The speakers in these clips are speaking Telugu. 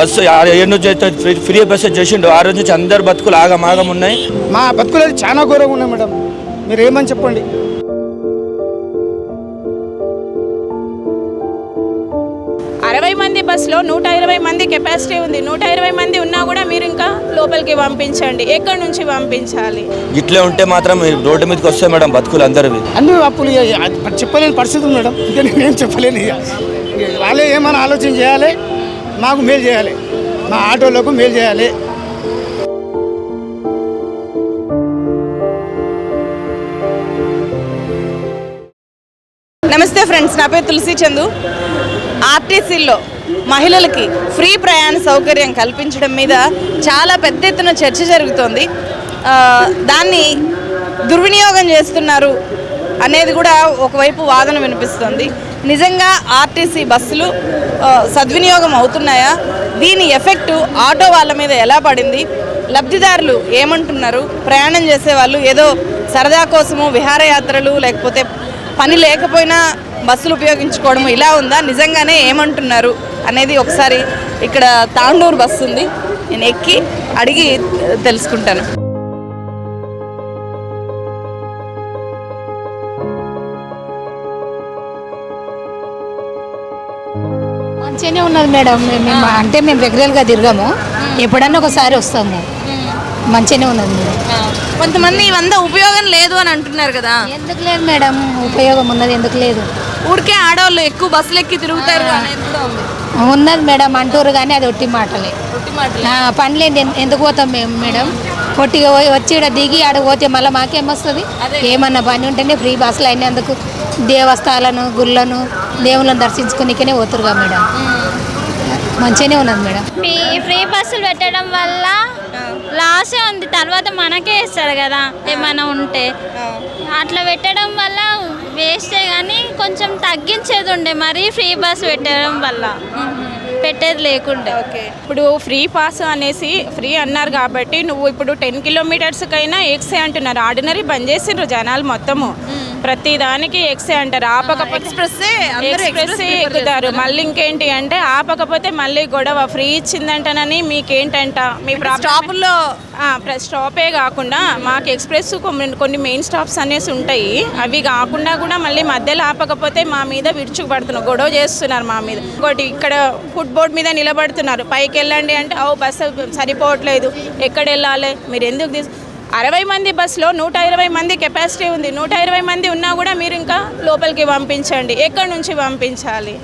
బస్సు అయితే ఫ్రీ బస్సు చేసిండు. ఆ రోజు నుంచి అందరు బతుకులు ఆగమాగం ఉన్నాయి. మా బతుకులు అయితే చాలా ఘోరంగా ఉన్నాయి మేడం. మీరు ఏమని చెప్పండి? అరవై మంది బస్సులో నూట ఇరవై మంది కెపాసిటీ ఉంది. నూట ఇరవై మంది ఉన్నా కూడా మీరు ఇంకా లోపలికి పంపించండి. ఎక్కడి నుంచి పంపించాలి? ఇట్లే ఉంటే మాత్రం రోడ్డు మీదకి వస్తాయి మేడం బతుకులు అందరివి. అన్ని అప్పులు ఇక అది చెప్పలేని పరిస్థితి ఉంది మేడం. ఇంకా నేనేం చెప్పలేను వాళ్ళే ఏమైనా ఆలోచన చేయాలి? మాకు మేలు చేయాలి. మా ఆటోలకు మేలు చేయాలి. నమస్తే ఫ్రెండ్స్ నా పేరు తులసి చందు. ఆర్టీసీలో మహిళలకి ఫ్రీ ప్రయాణ సౌకర్యం కల్పించడం మీద చాలా పెద్ద ఎత్తున చర్చ జరుగుతోంది. దాన్ని దుర్వినియోగం చేస్తున్నారు అనేది కూడా ఒకవైపు వాదన వినిపిస్తుంది. నిజంగా ఆర్టీసీ బస్సులు సద్వినియోగం అవుతున్నాయా? దీని ఎఫెక్టు ఆటో వాళ్ళ మీద ఎలా పడింది? లబ్ధిదారులు ఏమంటున్నారు? ప్రయాణం చేసే వాళ్ళు ఏదో సరదా కోసము విహారయాత్రలు లేకపోతే పని లేకపోయినా బస్సులు ఉపయోగించుకోవడం ఇలా ఉందా? నిజంగానే ఏమంటున్నారు? అనేది ఒకసారి ఇక్కడ తాండూరు బస్సు ఉంది. నేను ఎక్కి అడిగి తెలుసుకుంటాను. మంచిగానే ఉన్నది మేడం. మేము మేము అంటే మేము రెగ్యులర్గా తిరగము. ఎప్పుడన్నా ఒకసారి వస్తాము. మంచిగానే ఉన్నది మేడం. కొంతమంది ఇవంతా ఉపయోగం లేదు అని అంటున్నారు కదా. ఎందుకు లేదు మేడం? ఉపయోగం ఉన్నది ఎందుకు లేదు? ఊరికే ఆడవాళ్ళు ఎక్కువ బస్సులు ఎక్కి తిరుగుతారు అనేది కూడా ఉంది. ఉన్నది మేడం అంటారు కానీ అది ఒట్టి మాటలే. ఒట్టి మాటలు. ఆ, పని ఎన్- ఎందుకు పోతాం మేము మేడం? పొట్టిగా పోయి వచ్చి ఈడ దిగి ఆడ పోతే మళ్ళీ మాకేమొస్తుంది ఏమన్నా పని ఉంటేనే ఫ్రీ బస్సులు అయినందుకు దేవస్థానాలను గుళ్ళను దేవులను దర్శించుకునికనే పోతురుగా మేడం. మంచిగానే ఉన్నది మేడం. ఫ్రీ ఫ్రీ బస్సులు పెట్టడం వల్ల లాసే ఉంది. తర్వాత మనకే ఇస్తారు కదా ఏమైనా ఉంటే. అట్లా పెట్టడం వల్ల వేస్టే కానీ కొంచెం తగ్గించేది ఉండే మరీ ఫ్రీ బస్ పెట్టడం వల్ల. పెట్టేది లేకుండే. ఓకే. ఇప్పుడు ఫ్రీ పాస్ అనేసి ఫ్రీ అన్నారు కాబట్టి నువ్వు ఇప్పుడు టెన్ కిలోమీటర్స్కైనా ఎక్సే అంటున్నారు. ఆర్డినరీ బంద్ చేసిండ్రు జనాలు మొత్తము. ప్రతి దానికి ఎక్సే అంటారు. ఆపకపోతే ఎక్స్ప్రెస్ ఎక్స్ప్రెస్ ఎక్కుతారు. మళ్ళీ ఇంకేంటి అంటే ఆపకపోతే మళ్ళీ గొడవ. ఫ్రీ ఇచ్చిందంటనని మీకేంటంట? మీ స్టాపుల్లో స్టాపే కాకుండా మాకు ఎక్స్ప్రెస్ కొన్ని మెయిన్ స్టాప్స్ అనేసి ఉంటాయి. అవి కాకుండా కూడా మళ్ళీ మధ్యలో ఆపకపోతే మా మీద విరుచుకుపడుతున్నారు. గొడవ చేస్తున్నారు మా మీద. ఇంకోటి ఇక్కడ ఫుడ్ బోర్డ్ మీద నిలబడుతున్నారు. పైకి వెళ్ళండి అంటే ఓ బస్సు సరిపోవట్లేదు. ఎక్కడ వెళ్ళాలి? మీరు ఎందుకు తీసు అరవై మంది బస్సులో నూట ఇరవై మంది కెపాసిటీ ఉంది. నూట ఇరవై మంది ఉన్నా కూడా మీరు ఇంకా లోపలికి పంపించండి. ఎక్కడి నుంచి పంపించాలి?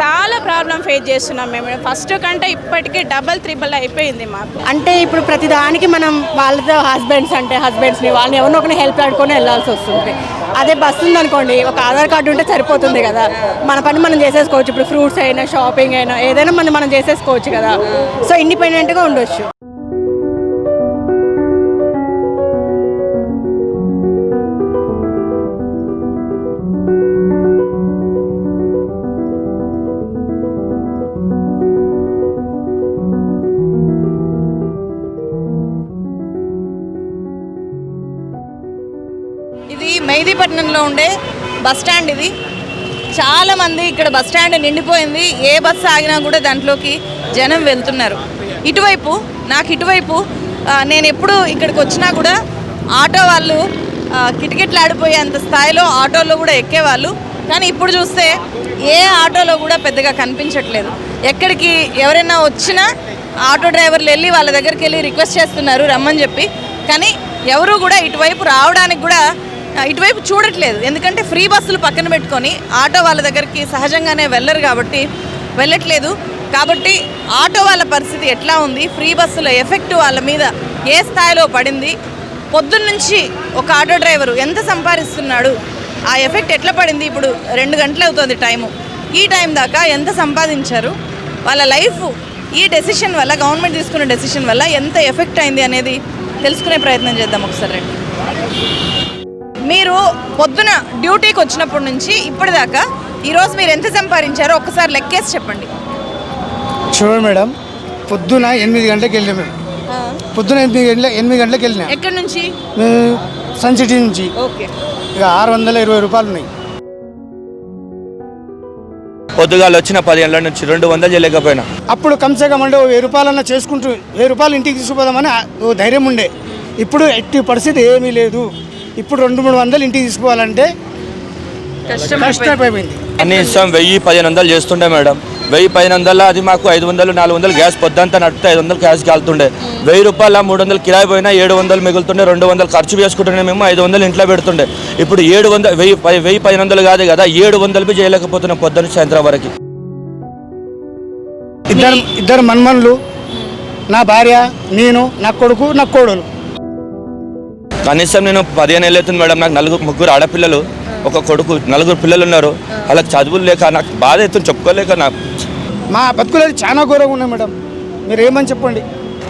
చాలా ప్రాబ్లం ఫేస్ చేస్తున్నాం మేము. ఫస్ట్ కంటే ఇప్పటికీ డబల్ త్రిబుల్ అయిపోయింది మాకు. అంటే ఇప్పుడు ప్రతిదానికి మనం వాళ్ళతో హస్బెండ్స్ అంటే హస్బెండ్స్ని వాళ్ళని ఎవరినో ఒకరిని హెల్ప్ ఆడుకొని వెళ్ళాల్సి వస్తుంది. అదే బస్సు ఉందనుకోండి ఒక ఆధార్ కార్డు ఉంటే సరిపోతుంది కదా. మన పని మనం చేసేసుకోవచ్చు. ఇప్పుడు ఫ్రూట్స్ అయినా షాపింగ్ అయినా ఏదైనా మనం మనం చేసేసుకోవచ్చు కదా. సో ఇండిపెండెంట్గా ఉండొచ్చు. ఉండే బస్ స్టాండ్ ఇది. చాలా మంది ఇక్కడ బస్ స్టాండ్ నిండిపోయింది. ఏ బస్సు ఆగినా కూడా దాంట్లోకి జనం వెళ్తున్నారు. ఇటువైపు నాకు ఇటువైపు నేను ఎప్పుడు ఇక్కడికి వచ్చినా కూడా ఆటో వాళ్ళు కిటకిట్లాడిపోయేంత స్థాయిలో ఆటోలో కూడా ఎక్కేవాళ్ళు. కానీ ఇప్పుడు చూస్తే ఏ ఆటోలో కూడా పెద్దగా కనిపించట్లేదు. ఎక్కడికి ఎవరైనా వచ్చినా ఆటో డ్రైవర్లు వెళ్ళి వాళ్ళ దగ్గరికి వెళ్ళి రిక్వెస్ట్ చేస్తున్నారు రమ్మని చెప్పి. కానీ ఎవరు కూడా ఇటువైపు రావడానికి కూడా ఇటువైపు చూడట్లేదు. ఎందుకంటే ఫ్రీ బస్సులు పక్కన పెట్టుకొని ఆటో వాళ్ళ దగ్గరికి సహజంగానే వెళ్ళరు కాబట్టి వెళ్ళట్లేదు. కాబట్టి ఆటో వాళ్ళ పరిస్థితి ఎట్లా ఉంది? ఫ్రీ బస్సుల ఎఫెక్ట్ వాళ్ళ మీద ఏ స్థాయిలో పడింది? పొద్దున్నుంచి ఒక ఆటో డ్రైవరు ఎంత సంపాదిస్తున్నాడు? ఆ ఎఫెక్ట్ ఎట్లా పడింది? ఇప్పుడు రెండు గంటలు అవుతుంది టైము. ఈ టైం దాకా ఎంత సంపాదించారు? వాళ్ళ లైఫ్ ఈ డెసిషన్ వల్ల గవర్నమెంట్ తీసుకున్న డెసిషన్ వల్ల ఎంత ఎఫెక్ట్ అయింది అనేది తెలుసుకునే ప్రయత్నం చేద్దాం ఒకసారి రండి. మీరు పొద్దున డ్యూటీకి వచ్చినప్పటి నుంచి ఇప్పటిదాకా ఈరోజు మీరు ఎంత సంపాదించారో ఒక్కసారి లెక్కేసి చెప్పండి. చూడండి మేడం పొద్దున ఎనిమిది గంటలకు వెళ్ళినా మేము పొద్దున ఎనిమిది గంటల ఎనిమిది గంటలకు వెళ్ళినా. ఎక్కడి నుంచి? సన్ సిటీ నుంచి. ఓకే. ఇక ఆరు వందల ఇరవై రూపాయలు ఉన్నాయి. పొద్దుగాలు వచ్చిన పదిహేనుల నుంచి రెండు వందలు చేయలేకపోయినా. అప్పుడు కమ్సే కమ్ అంటే ఓ వెయ్యి రూపాయలన్నా చేసుకుంటూ వెయ్యి రూపాయలు ఇంటికి తీసుకుపోదామని ఓ ధైర్యం ఉండే. ఇప్పుడు ఎట్టి పరిస్థితి ఏమీ లేదు. ఇప్పుడు రెండు మూడు వందలు ఇంటికి తీసుకోవాలంటే కష్టమైపోయింది. కనీసం వెయ్యి పదిహేను వందలు చేస్తుండే మేడం. వెయ్యి పదిహేను వందల అది మాకు ఐదు వందలు నాలుగు వందలు గ్యాస్ పొద్దంతా నడిపితే ఐదు వందలు గ్యాస్ కాలుతుండే. వెయ్యి రూపాయల మూడు వందలు కిరాయి పోయినా ఏడు వందలు మిగులుతుండే రెండు వందలు ఖర్చు చేసుకుంటుండే మేము ఐదు వందలు ఇంట్లో పెడుతుండే. ఇప్పుడు ఏడు వందలు వెయ్యి పది- వెయ్యి పదిహేను వందలు కాదు కదా ఏడు వందలు బి చేయలేకపోతున్నాం పొద్దున్న సాయంత్రం వరకు. ఇద్దరు ఇద్దరు మన్మన్లు నా భార్య నేను నా కొడుకు నా కోడలు. కనీసం నేను పదిహేను ఏళ్ళు అవుతుంది మేడం నాకు నలుగురు ముగ్గురు ఆడపిల్లలు ఒక కొడుకు నలుగురు పిల్లలు ఉన్నారు. వాళ్ళకి చదువులు లేక నాకు బాధ అవుతుంది చెప్పుకోలేక నాకు. మా బతుకులేదు చాలా ఘోరంగా ఉన్నాయి మేడం. మీరు ఏమని చెప్పండి?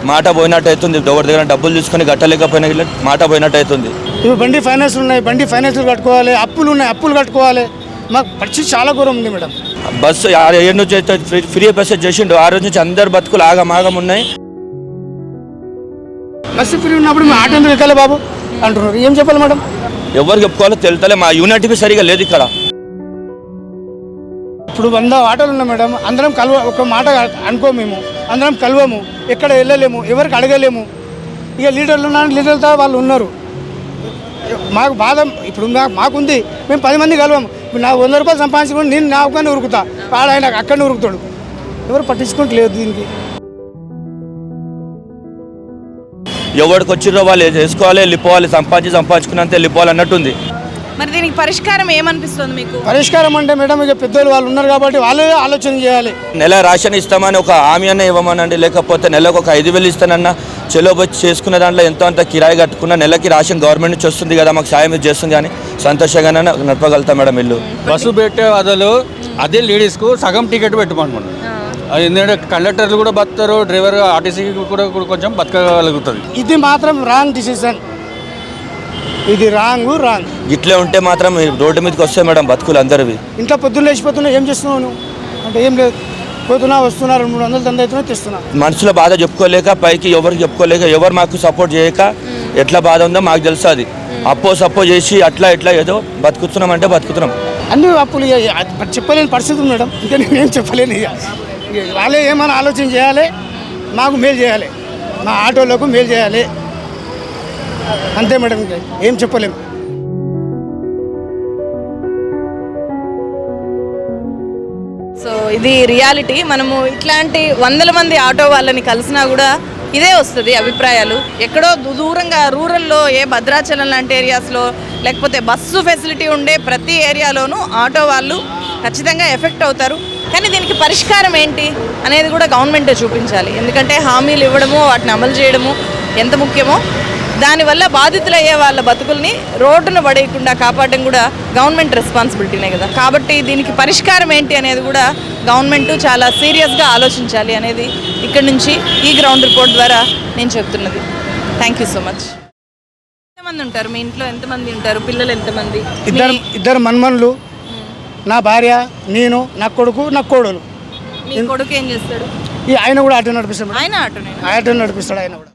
మాట పోయినట్టు అవుతుంది ఎవరి దగ్గర డబ్బులు తీసుకొని కట్టలేకపోయినా మాట పోయినట్టు అవుతుంది. ఇవి బండి ఫైనాన్స్ ఉన్నాయి బండి ఫైనాన్స్ కట్టుకోవాలి అప్పులు ఉన్నాయి అప్పులు కట్టుకోవాలి. మాకు పరిస్థితి చాలా ఘోరం ఉంది మేడం. బస్సు ఏడు నుంచి అయితే ఫ్రీ- ఫ్రీ బస్సు చేసిండు ఆ రోజు నుంచి అందరు బతుకులు ఆగం ఆగం ఉన్నాయి. బస్సు ఫ్రీ ఉన్నప్పుడు మేము ఆటో ఎందుకు ఎక్కాలి బాబు? అంటున్నారు. ఏం చెప్పాలి మేడం? ఎవరు చెప్పుకోవాలో తెలుతలే మా యూనిటీ బి సరిగా లేదు ఇక్కడ. ఇప్పుడు వంద ఆటోలు ఉన్నాయి మేడం అందరం కలవ ఒక మాట అనుకో మేము. అందరం కలవము ఎక్కడ వెళ్ళలేము ఎవరికి అడగలేము. ఇక లీడర్లు ఉన్నారు లీడర్లతో వాళ్ళు ఉన్నారు. మాకు బాధ ఇప్పుడు మాకుంది మేము పది మంది కలవము. నా వంద రూపాయలు సంపాదించుకుని నేను నా ఒక్కనే ఉరుకుతా. వాడు ఆయన అక్కడనే ఉరుకుతాడు. ఎవరు పట్టించుకోవట్లేదు దీనికి. ఎవరికి వచ్చిర్రో వాళ్ళు చేసుకోవాలి వెళ్ళిపోవాలి సంపాదించి సంపాదించుకున్నంత వెళ్ళిపోవాలి అన్నట్టుంది. మరి దీనికి పరిష్కారం ఏమనిపిస్తుంది మీకు? పరిష్కారం అంటే మేడం ఇక పెద్దోళ్ళు వాళ్ళు ఉన్నారు కాబట్టి వాళ్ళే ఆలోచన చేయాలి. నెల రేషన్ ఇస్తామని ఒక హామీ అన్న ఇవ్వమనండి. లేకపోతే నెలకు ఒక ఐదు వేలు ఇస్తానన్నా చెలో వచ్చి చేసుకున్న దాంట్లో ఎంతో అంత కిరాయి కట్టుకున్న నెలకి రేషన్ గవర్నమెంట్ నుంచి వస్తుంది కదా మాకు సాయం చేస్తుంది కానీ సంతోషంగానే నడపగలుగుతాం మేడం ఇల్లు. బస్సు పెట్టే బదులు అదే లేడీస్కు సగం టికెట్ పెట్టమనుకున్నాను అది ఎందుకంటే కండక్టర్లు కూడా బతుకుతారు డ్రైవర్ ఆర్టీసీకి కూడా కొంచెం బతకగలుగుతుంది. ఇది మాత్రం రాంగ్ డిసిషన్. ఇది రాంగ్ రాంగ్. ఇట్లే ఉంటే మాత్రం రోడ్డు మీదకి వస్తాయి మేడం బతుకులు అందరివి. ఇంట్లో పొద్దున్న లేచిపోతున్నా ఏం చేస్తున్నావు నువ్వు? అంటే ఏం లేదు. పోతున్నా వస్తున్నా రెండు మూడు వందలు దంద అవుతున్నా తెస్తున్నా. మనసులో బాధ చెప్పుకోలేక పైకి ఎవరికి చెప్పుకోలేక ఎవరు మాకు సపోర్ట్ చేయక ఎట్లా బాధ ఉందో మాకు తెలుసు అది అప్పో సప్పో చేసి అట్లా ఇట్లా ఏదో బతుకుతున్నాం అంటే బతుకుతున్నాం. అన్ని అప్పులు చెప్పలేని పరిస్థితి ఉంది మేడం. ఇంకా నేనేం చెప్పలేను ఇక వాళ్ళే ఏమైనా ఆలోచన చేయాలి మాకు మేలు చేయాలి. మా ఆటోలకు మేలు చేయాలి. అంతే మేడం ఏం చెప్పలేము. సో ఇది రియాలిటీ. మనము ఇట్లాంటి వందల మంది ఆటో వాళ్ళని కలిసినా కూడా ఇదే వస్తుంది అభిప్రాయాలు. ఎక్కడో దూరంగా రూరల్లో ఏ భద్రాచలం లాంటి ఏరియాస్లో లేకపోతే బస్సు ఫెసిలిటీ ఉండే ప్రతి ఏరియాలోనూ ఆటో వాళ్ళు ఖచ్చితంగా ఎఫెక్ట్ అవుతారు. కానీ దీనికి పరిష్కారం ఏంటి అనేది కూడా గవర్నమెంటే చూపించాలి. ఎందుకంటే హామీలు ఇవ్వడము వాటిని అమలు చేయడము ఎంత ముఖ్యమో దానివల్ల బాధితులయ్యే వాళ్ళ బతుకుల్ని రోడ్డున పడేయకుండా కాపాడడం కూడా గవర్నమెంట్ రెస్పాన్సిబిలిటీనే కదా. కాబట్టి దీనికి పరిష్కారం ఏంటి అనేది కూడా గవర్నమెంట్ చాలా సీరియస్గా ఆలోచించాలి అనేది ఇక్కడ నుంచి ఈ గ్రౌండ్ రిపోర్ట్ ద్వారా నేను చెప్తున్నది. థ్యాంక్ యూ సో మచ్ ఎంతమంది ఉంటారు? మీ ఇంట్లో ఎంతమంది ఉంటారు? పిల్లలు ఎంతమంది? ఇద్దరు ఇద్దరు మన్మన్లు నా భార్య నేను నా కొడుకు నా కోడలు. కొడుకు ఏం చేస్తాడు? ఈ ఆయన కూడా ఆటో నడిపిస్తాడు. ఆయన ఆటో నడిపిస్తాడు ఆయన కూడా.